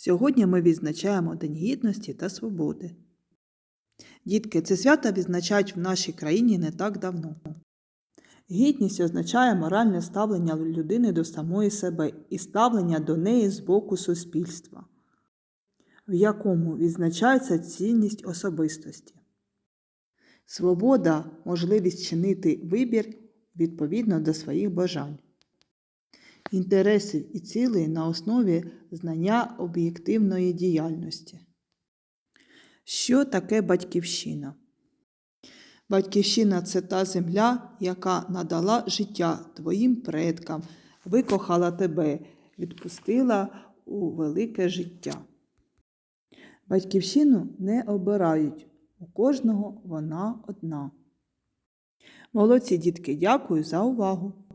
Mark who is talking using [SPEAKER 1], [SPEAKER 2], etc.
[SPEAKER 1] Сьогодні ми відзначаємо День гідності та свободи. Дітки, це свято відзначають в нашій країні не так давно. Гідність означає моральне ставлення людини до самої себе і ставлення до неї з боку суспільства, в якому відзначається цінність особистості. Свобода можливість чинити вибір відповідно до своїх бажань, інтересів і цілей на основі знання об'єктивної діяльності. Що таке батьківщина? Батьківщина це та земля, яка надала життя твоїм предкам, викохала тебе, відпустила у велике життя. Батьківщину не обирають, у кожного вона одна. Молодці дітки, дякую за увагу!